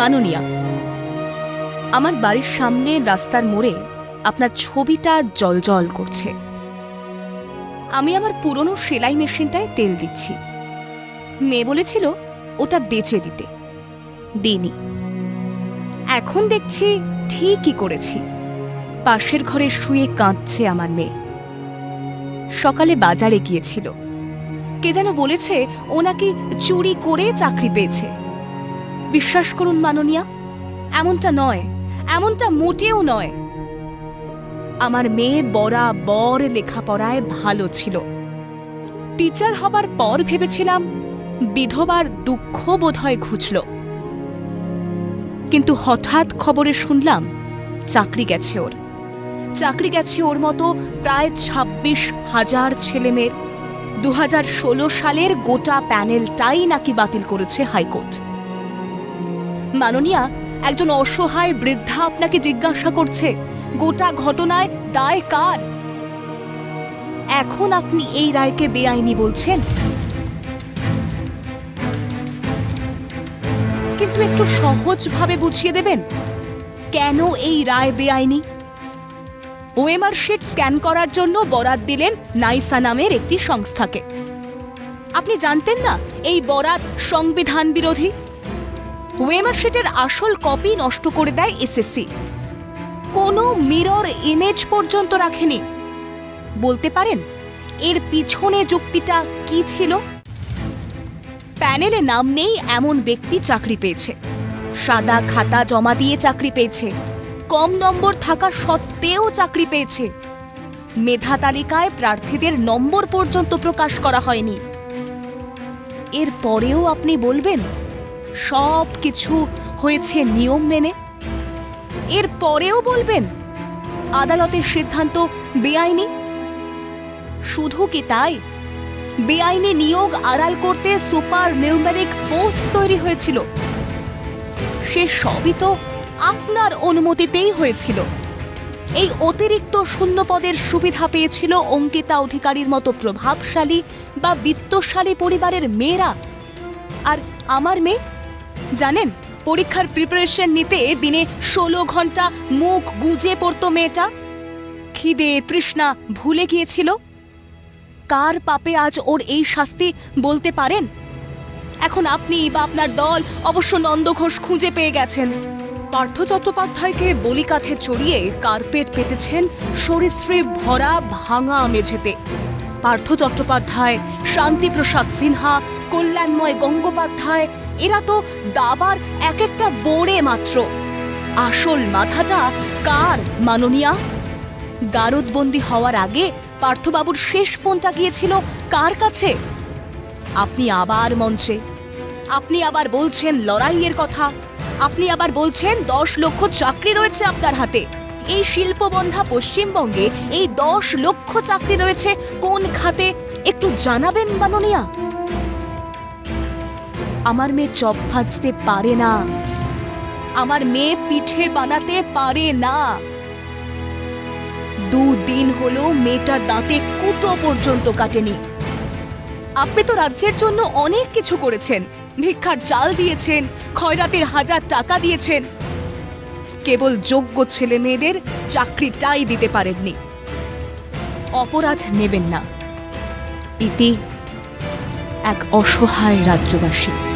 মাননীয়া। আমার বাড়ির সামনে রাস্তার মোড়ে আপনার ছবিটা জলজল করছে। আমি আমার পুরনো সেলাই মেশিনটায় তেল দিচ্ছি। মেয়ে বলেছিল ওটা বেচে দিতে। দিইনি। এখন দেখছি ঠিকই করেছি। পাশের ঘরে শুয়ে কাঁদছে আমার মেয়ে। সকালে বাজারে গিয়েছিল। কে যেন বলেছে ও নাকি চুরি করে চাকরি পেয়েছে। বিশ্বাস করুন মাননীয়া, এমনটা নয়, এমনটা মোটেও নয়। আমার মেয়ে বরাবর লেখাপড়ায় ভালো ছিল। টিচার হবার পর ভেবেছিলাম বিধবার দুঃখ বোধহয় ঘুচল কিন্তু হঠাৎ খবরে শুনলাম চাকরি গেছে ওর। চাকরি গেছে ওর মতো প্রায় ছাব্বিশ হাজার ছেলেমেয়ের। দু হাজার ষোলো সালের গোটা প্যানেলটাই নাকি বাতিল করেছে হাইকোর্ট। মাননীয়া, একজন অসহায় বৃদ্ধা আপনাকে জিজ্ঞাসা করছে, গোটা ঘটনায় দায় কার? এখন আপনি এই রায়কে বেআইনি বলছেন। কিন্তু একটু সহজভাবে বুঝিয়ে দেবেন, কেন এই রায় বেআইনি? ওএমআর শিট স্ক্যান করার জন্য বরাত দিলেন নাইসা নামের একটি সংস্থাকে। আপনি জানতেন না, এই বরাত সংবিধান বিরোধী? ওয়েমার শিটের আসল কপি নষ্ট করে দেয় এসএসসি কোনো মিরর ইমেজ পর্যন্ত রাখেনি। বলতে পারেন, এর পিছনে যুক্তিটা কি ছিল? প্যানেলে নাম নেই এমন ব্যক্তি চাকরি পেয়েছে। সাদা খাতা জমা দিয়ে চাকরি পেয়েছে। কম নম্বর থাকা সত্ত্বেও চাকরি পেয়েছে। মেধা তালিকায় প্রার্থীদের নম্বর পর্যন্ত প্রকাশ করা হয়নি। এর পরেও আপনি বলবেন সব কিছু হয়েছে নিয়ম মেনে। এর পরেও বলবেন, আদালতের সিদ্ধান্ত বেআইনি। শুধু কি তাই? বেআইনি নিয়োগ আড়াল করতে সুপার নিউমেরিক পোস্ট তৈরি হয়েছিল। সে সবই তো আপনার অনুমতিতেই হয়েছিল। এই অতিরিক্ত শূন্য পদের সুবিধা পেয়েছিল অঙ্কিতা অধিকারীর মতো প্রভাবশালী বা বিত্তশালী পরিবারের মেয়েরা। আর আমার মেয়ে জানেন, পরীক্ষার প্রিপারেশন নিতে দিনে ষোলো ঘণ্টা মুখ গুজে পড়তো মেয়েটা। খিদে, তৃষ্ণা ভুলে গিয়েছিল। কার পাপে আজ ওর এই শাস্তি বলতে পারেন? এখন আপনি বা আপনার দল অবশ্য নন্দঘোষ খুঁজে পেয়ে গেছেন। পার্থ চট্টোপাধ্যায়কে বলিকাঠে চড়িয়ে কার্পেট পেতেছেন সরীসৃপ ভরা ভাঙা মেঝেতে। পার্থ চট্টোপাধ্যায়, শান্তিপ্রসাদ সিনহা, কল্যাণময় গঙ্গোপাধ্যায় এরা তো দাবার এক একটা বোড়ে মাত্র। আসল মাথাটা কার, মাননীয়া? গারদবন্দি হওয়ার আগে পার্থবাবুর শেষ ফোনটা গিয়েছিল কার কাছে? আপনি আবার মঞ্চে। আপনি আবার বলছেন লড়াইয়ের কথা। আপনি আবার বলছেন দশ লক্ষ চাকরি রয়েছে আপনার হাতে। এই শিল্পবন্ধা পশ্চিমবঙ্গে এই দশ লক্ষ চাকরি রয়েছে কোন খাতে? একটু জানাবেন, মাননীয়া? আমার মেয়ে চপ ভাজতে পারে না। আমার মেয়ে পিঠে বানাতে পারে না। দুদিন হলো মেয়েটা দাঁতে কুটো পর্যন্ত কাটেনি। আপনি তো রাজ্যের জন্য অনেক কিছু করেছেন। ভিক্ষার চাল দিয়েছেন খয়রাতের হাজার টাকা দিয়েছেন। কেবল যোগ্য ছেলে মেয়েদের চাকরিটাই দিতে পারেননি। অপরাধ নেবেন না। ইতি এক অসহায় রাজ্যবাসী।